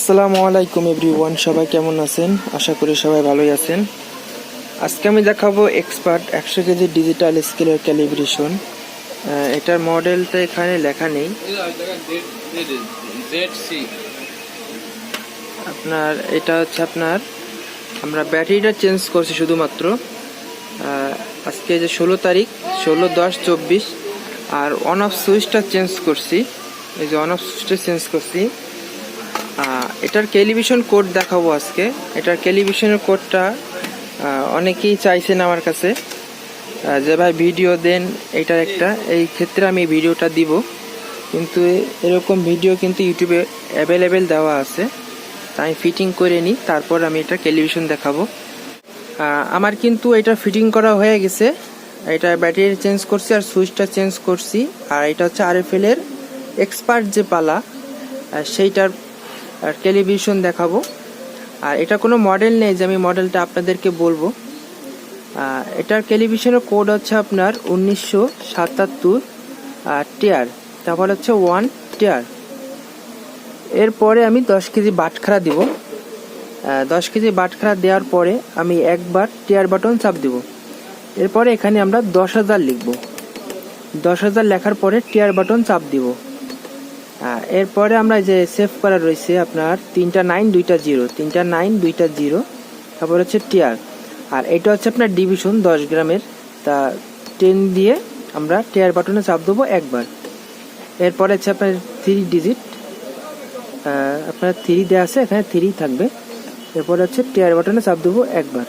আসসালামু আলাইকুম এভরিওয়ান, সবাই কেমন আছেন? আশা করি সবাই ভালোই আছেন। আজকে আমি দেখাবো এক্সপার্ট একশো কেজি ডিজিটাল স্কেলের ক্যালিব্রেশন এটার মডেলটা এখানে লেখা নেই। আপনার, এটা হচ্ছে আপনার, আমরা ব্যাটারিটা চেঞ্জ করছি শুধুমাত্র। আজকে যে ষোলো তারিখ, ষোলো, দশ, চব্বিশ, আর অন অফ সুইচটা চেঞ্জ করছি। এই যে অন অফ সুইচটা চেঞ্জ করছি। এটার টেলিভিশন কোড দেখাবো আজকে। এটার টেলিভিশনের কোডটা অনেকেই চাইছেন আমার কাছে। যে ভাই ভিডিও দেন এটা একটা। এই ক্ষেত্রে আমি ভিডিওটা দিব। কিন্তু এরকম ভিডিও কিন্তু ইউটিউবে অ্যাভেলেবেল দেওয়া আছে। তাই ফিটিং করে নিই তারপর আমি এটা টেলিভিশন দেখাবো। আমার কিন্তু এটা ফিটিং করা হয়ে গেছে। এটা ব্যাটারি চেঞ্জ করছি আর সুইচটা চেঞ্জ করছি। আর এটা হচ্ছে আর আরএফএল এর এক্সপার্ট যে পালা আহ, সেইটার টেলিভিশন দেখাবো। আর এটা কোনো মডেল নেই যে আমি মডেলটা আপনাদেরকে বলব। এটার টেলিভিশনের কোড হচ্ছে আপনার উনিশশো সাতাত্তর টিয়ার তারপর হচ্ছে ওয়ান টিয়ার এরপরে আমি দশ কেজি বাটখারা দিব। দশ কেজি বাটখারা দেওয়ার পরে আমি একবার টিয়ার বাটন চাপ দিব। এরপরে এখানে আমরা দশ হাজার লিখব। দশ হাজার লেখার পরে টিয়ার বাটন চাপ দিব। এরপরে আমরা যে সেভ করা রয়েছে আপনার তিনটা নাইন দুইটা জিরো তিনটা নাইন দুইটা জিরো তারপর হচ্ছে টিয়ার আর এটা হচ্ছে আপনার ডিভিশন দশ গ্রামের। তা টেন দিয়ে আমরা টিয়ার বাটনে চাপ দেবো একবার। এরপরে হচ্ছে আপনার থ্রি ডিজিট আপনার থ্রি দেওয়া আছে, এখানে থ্রি থাকবে। এরপরে হচ্ছে টিয়ার বাটনে চাপ দেবো একবার।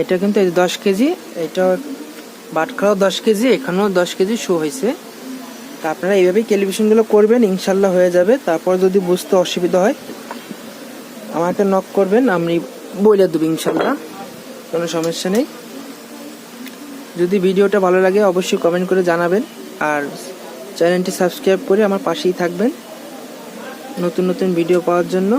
এটা কিন্তু এই দশ কেজি এটা বাটখারাও দশ কেজি, এখানেও দশ কেজি শো হয়েছে। তা আপনারা এইভাবেই টেলিভিশনগুলো করবেন, ইনশাল্লাহ হয়ে যাবে। তারপর যদি বুঝতে অসুবিধা হয় আমাকে নক করবেন, আমি বলে দেবো ইনশাল্লাহ, কোনো সমস্যা নেই। যদি ভিডিওটা ভালো লাগে, অবশ্যই কমেন্ট করে জানাবেন, আর চ্যানেলটি সাবস্ক্রাইব করে আমার পাশেই থাকবেন। নতুন নতুন ভিডিও পাওয়ার জন্য।